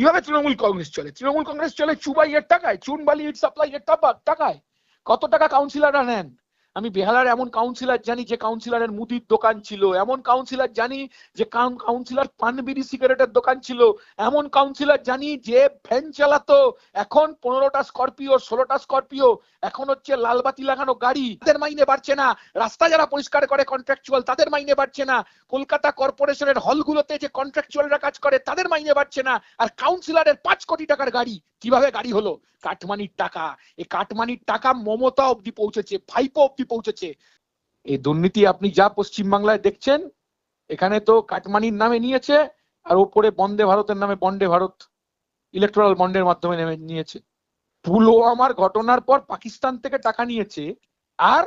কীভাবে তৃণমূল কংগ্রেস চলে? তৃণমূল কংগ্রেস চলে চুবাইয়ের টাকায় চুন বালি ইট সাপ্লাই এর টাকায়। কত টাকা কাউন্সিলররা নেন? আমি বেহালার এমন কাউন্সিলর জানি যে কাউন্সিলরের মুদির দোকান ছিল, এমন কাউন্সিলর জানি যে কাউন্সিলর পান বিড়ি সিগারেটের দোকান ছিল, এমন কাউন্সিলর জানি যে ভ্যান চালাতো, এখন পনেরোটা স্করপিও ষোলোটা স্করপিও এখন হচ্ছে লালবাতি লাগানো গাড়ি, তাদের মাইনে বাড়ছে না। রাস্তা যারা পরিষ্কার করে কন্ট্রাকচুয়াল তাদের মাইনে বাড়ছে না। কলকাতা কর্পোরেশনের হলগুলোতে যে কন্ট্রাকচুয়ালরা কাজ করে, তাদের মাইনে বাড়ছে না। আর কাউন্সিলরের পাঁচ কোটি টাকার গাড়ি কীভাবে গাড়ি হলো? কাটমানির টাকা। এই কাটমানির টাকা মমতা অব্দি পৌঁছেছে, ভাইপো অব্দি পৌঁছেছে। এই দুর্নীতি আপনি যা পশ্চিমবাংলায় দেখছেন, এখানে তো কাটমানির নামে নিয়েছে, আর ওপরে বন্দে ভারতের নামে বন্ডে ভারত ইলেকট্রাল বন্ডের মাধ্যমে নেমে নিয়েছে। পুলওয়ামার ঘটনার পর পাকিস্তান থেকে টাকা নিয়েছে, আর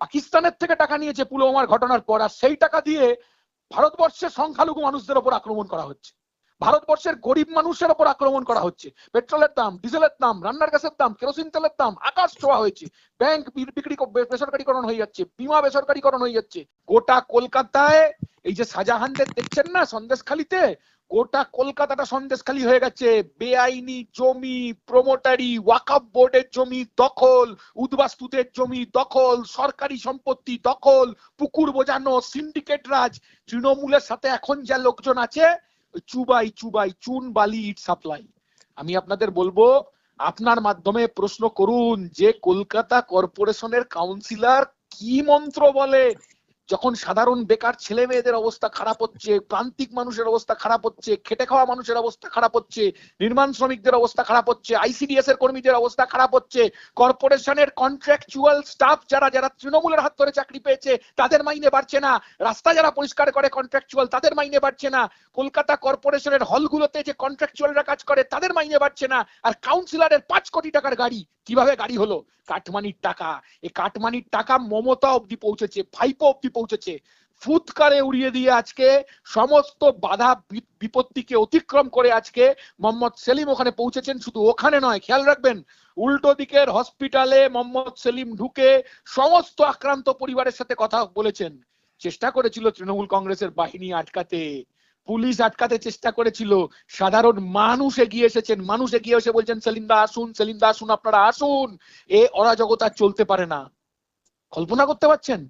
পাকিস্তানের থেকে টাকা নিয়েছে পুলওয়ামার ঘটনার পর, আর সেই টাকা দিয়ে ভারতবর্ষের সংখ্যালঘু মানুষদের ওপর আক্রমণ করা হচ্ছে। ভারতবর্ষের গরিব মানুষের ওপর আক্রমণ করা হচ্ছে। পেট্রোলের দাম, ডিজেলের দাম, রান্নার গ্যাসের দাম, কেরোসিন তেলের দাম, আকাশ ছোঁয়া হয়েছে। ব্যাংক বিক্রি বেসরকারীকরণ হয়ে যাচ্ছে, বিমা বেসরকারীকরণ হয়ে যাচ্ছে। গোটা কলকাতায়, এই যে শাহজাহানদের দেখছেন না সন্দেশখালিতে? গোটা কলকাতাটা সন্দেশখালি হয়ে গেছে। বেআইনি জমি, প্রমোটারি ওয়াকাফ বোর্ডের জমি দখল, উদ্বাস্তুদের জমি দখল, সরকারি সম্পত্তি দখল, পুকুর বোঝানো, সিন্ডিকেট রাজ। তৃণমূলের সাথে এখন যা লোকজন আছে চুবাই চুবাই, চুন বালি, ইট সাপ্লাই। আমি আপনাদের বলব, আপনার মাধ্যমে প্রশ্ন করুন যে কলকাতা কর্পোরেশনের কাউন্সিলর কি মন্ত্র বলে? যখন সাধারণ বেকার ছেলে মেয়েদের অবস্থা খারাপ হচ্ছে, প্রান্তিক মানুষের অবস্থা খারাপ হচ্ছে, খেটে খাওয়া মানুষের অবস্থা খারাপ হচ্ছে, নির্মাণ শ্রমিকদের অবস্থা খারাপ হচ্ছে আইসিডিএস এর কর্মীদের অবস্থা খারাপ হচ্ছে, কর্পোরেশনের কন্ট্রাকচুয়াল স্টাফ যারা যারা তৃণমূলের হাত ধরে চাকরি পেয়েছে, তাদের মাইনে বাড়ছে না। রাস্তা যারা পরিষ্কার করে কন্ট্রাকচুয়াল তাদের মাইনে বাড়ছে না। কলকাতা কর্পোরেশনের হলগুলোতে যে কন্ট্রাকচুয়ালরা কাজ করে, তাদের মাইনে বাড়ছে না। আর কাউন্সিলরের পাঁচ কোটি টাকার গাড়ি, কীভাবে গাড়ি হলো? কাটমানির টাকা। এই কাটমানির টাকা মমতা অব্দি পৌঁছেছে ভাইপো অব্দি পৌঁছেছে। ফুৎকারে উড়িয়ে দিয়ে আজকে সমস্ত বাধা বিপত্তিকে অতিক্রম করে আজকে মোহাম্মদ সেলিম ওখানে পৌঁছেছেন। শুধু ওখানে নয়, খেয়াল রাখবেন, উল্টো দিকের হসপিটালে মোহাম্মদ সেলিম ঢুকে সমস্ত আক্রান্ত পরিবারের সাথে কথা বলেছেন। চেষ্টা করেছিল তৃণমূল কংগ্রেসের বাহিনী আটকাতে। পুলিশ আটকাতে চেষ্টা করেছিল। সাধারণ মানুষ এগিয়ে এসেছেন, মানুষ এগিয়ে এসে বলছেন সেলিন্দা আসুন সেলিন্দা আসুন, আপনারা আসুন। এ অরাজকতা চলতে পারে না। কল্পনা করতে পারছেন?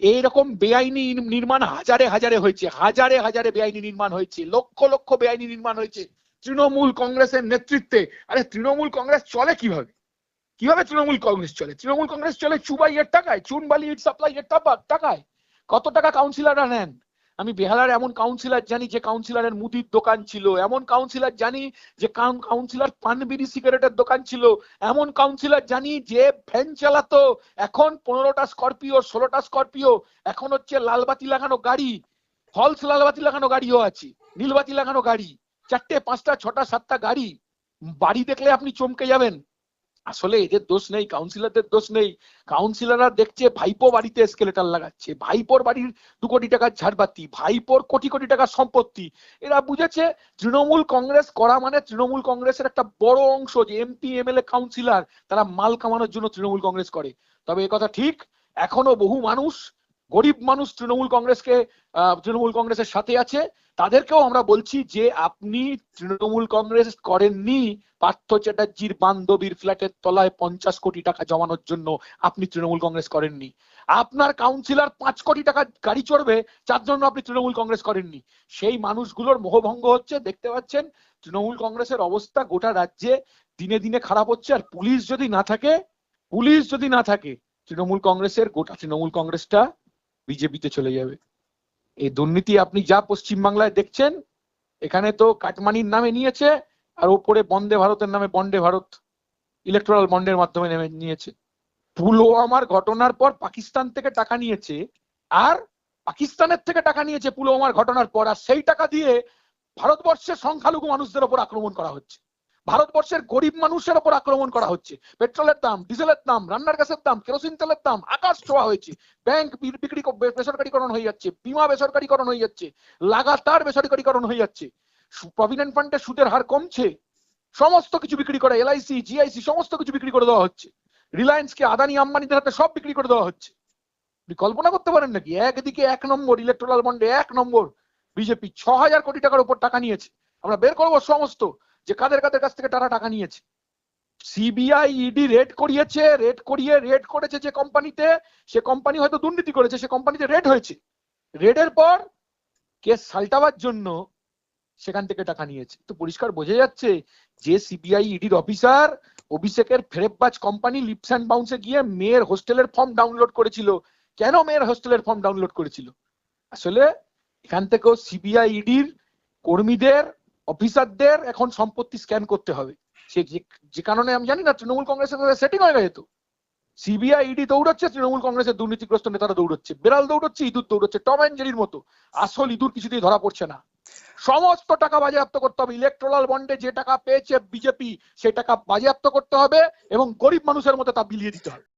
এইরকম বেআইনি নির্মাণ হাজারে হাজারে হয়েছে, হাজারে হাজারে বেআইনি নির্মাণ হয়েছে, লক্ষ লক্ষ বেআইনি নির্মাণ হয়েছে তৃণমূল কংগ্রেসের নেতৃত্বে। আরে তৃণমূল কংগ্রেস চলে কীভাবে? কীভাবে তৃণমূল কংগ্রেস চলে? তৃণমূল কংগ্রেস চলে চুবাইয়ের টাকায়, চুন বালি ইট সাপ্লাই এর টাকায়। কত টাকা কাউন্সিলররা নেন? আমি বেহালার এমন কাউন্সিলর জানি যে কাউন্সিলরের মুদির দোকান ছিল, এমন কাউন্সিলর জানি যে কাউন্সিলর পান বিড়ি সিগারেটের দোকান ছিল, এমন কাউন্সিলর জানি যে ভ্যান চালাতো, এখন পনেরোটা স্করপিও ষোলোটা স্করপিও এখন হচ্ছে লালবাতি লাগানো গাড়ি ফলস লালবাতি লাগানো গাড়িও আছে, নীলবাতি লাগানো গাড়ি, চারটে, পাঁচটা, ছটা, সাতটা গাড়ি, বাড়ি দেখলে আপনি চমকে যাবেন। আসলে এদের দোষ নেই কাউন্সিলরদের দোষ নেই। কাউন্সিলররা দেখছে ভাইপো বাড়িতে স্কেলেটার লাগাচ্ছে। ভাইপোর বাড়ির দু কোটি টাকার ঝাড়বাতি, ভাইপোর কোটি কোটি টাকার সম্পত্তি। এরা বুঝেছে তৃণমূল কংগ্রেস করা মানে তৃণমূল কংগ্রেসের একটা বড় অংশ যে এমপি এমএলএ কাউন্সিলর তারা মাল কামানোর জন্য তৃণমূল কংগ্রেস করে। তবে কথা ঠিক? এখনও বহু মানুষ গরিব মানুষ তৃণমূল কংগ্রেসকে তৃণমূল কংগ্রেসের সাথে আছে। তাদেরকেও আমরা বলছি যে আপনি তৃণমূল কংগ্রেস করেননি, পার্থ চ্যাটার্জির বান্ধবীর ফ্ল্যাটের তলায় পঞ্চাশ কোটি টাকা জমানোর জন্য আপনি তৃণমূল কংগ্রেস করেননি। আপনার কাউন্সিলর পাঁচ কোটি টাকা গাড়ি চড়বে, যার জন্য আপনি তৃণমূল কংগ্রেস করেননি। সেই মানুষগুলোর মোহভঙ্গ হচ্ছে, দেখতে পাচ্ছেন, তৃণমূল কংগ্রেসের অবস্থা গোটা রাজ্যে দিনে দিনে খারাপ হচ্ছে। আর পুলিশ যদি না থাকে, পুলিশ যদি না থাকে, তৃণমূল কংগ্রেসের গোটা, তৃণমূল কংগ্রেসটা বিজেপিতে চলে যাবে। এই দুর্নীতি আপনি যা পশ্চিমবাংলায় দেখছেন, এখানে তো কাটমানির নামে নিয়েছে, আর ওপরে বন্দে ভারতের নামে বন্ডে ভারত ইলেকট্রাল বন্ডের মাধ্যমে নেমে নিয়েছে। পুলওয়ামার ঘটনার পর পাকিস্তান থেকে টাকা নিয়েছে, আর পাকিস্তানের থেকে টাকা নিয়েছে পুলওয়ামার ঘটনার পর, আর সেই টাকা দিয়ে ভারতবর্ষের সংখ্যালঘু মানুষদের ওপর আক্রমণ করা হচ্ছে। ভারতবর্ষের গরিব মানুষের ওপর আক্রমণ করা হচ্ছে। পেট্রোলের দাম, ডিজেলের দাম, রান্নার গ্যাসের দাম, কেরোসিন তেলের দাম, আকাশ ছোঁয়া হয়েছে। ব্যাংক বিক্রি বেসরকারীকরণ হয়ে যাচ্ছে। বিমা বেসরকারীকরণ হয়ে যাচ্ছে। লাগাতার বেসরকারীকরণ হয়ে যাচ্ছে। প্রভিডেন্ট ফান্ডের সুদের হার কমছে। সমস্ত কিছু বিক্রি করে এলআইসি জিআইসি সমস্ত কিছু বিক্রি করে দেওয়া হচ্ছে। রিলায়েন্স কে আদানি, আম্বানিদের হাতে সব বিক্রি করে দেওয়া হচ্ছে। আপনি কল্পনা করতে পারেন নাকি? একদিকে এক নম্বর ইলেকট্রাল বন্ডে এক নম্বর বিজেপি ছ হাজার কোটি টাকার উপর টাকা নিয়েছে। আমরা বের করব সমস্ত। যে কাদের কাদের কাছ থেকে তারা টাকা নিয়েছে? সিবিআই ইডি রেড করিয়েছে, রেড করিয়ে, রেড করেছে যে কোম্পানিতে, সে কোম্পানি হয়তো দুর্নীতি করেছে, সে কোম্পানিতে রেড হয়েছে। রেডের পর কেস সালটাবার জন্য সেখান থেকে টাকা নিয়েছে। তো পরিষ্কার বোঝা যাচ্ছে যে সিবিআই ইডির অফিসার অভিষেকের ফেরেববাজ কোম্পানি লিপস অ্যান্ড বাউন্সে গিয়ে মেয়ের হোস্টেলের ফর্ম ডাউনলোড করেছিল। কেন মেয়ের হোস্টেলের ফর্ম ডাউনলোড করেছিল? আসলে এখান থেকেও সিবিআই ইডির কর্মীদের অফিসারদের এখন সম্পত্তি স্ক্যান করতে হবে। সে যে- কারণে আমি জানি না, তৃণমূল কংগ্রেসের সেটিং হয়ে গেছে তো। সিবিআই ইডি দৌড়চ্ছে, তৃণমূল কংগ্রেসের দুর্নীতিগ্রস্ত নেতারা দৌড়চ্ছে। বেড়াল দৌড়চ্ছে, ইঁদুর দৌড়চ্ছে টম অ্যান্ড জেরির মতো। আসল ইঁদুর কিছুতেই ধরা পড়ছে না। সমস্ত টাকা বাজেয়াপ্ত করতে হবে। ইলেকট্রাল বন্ডে যে টাকা পেয়েছে বিজেপি সেই টাকা বাজেয়াপ্ত করতে হবে এবং গরিব মানুষের মতো তা বিলিয়ে দিতে হবে।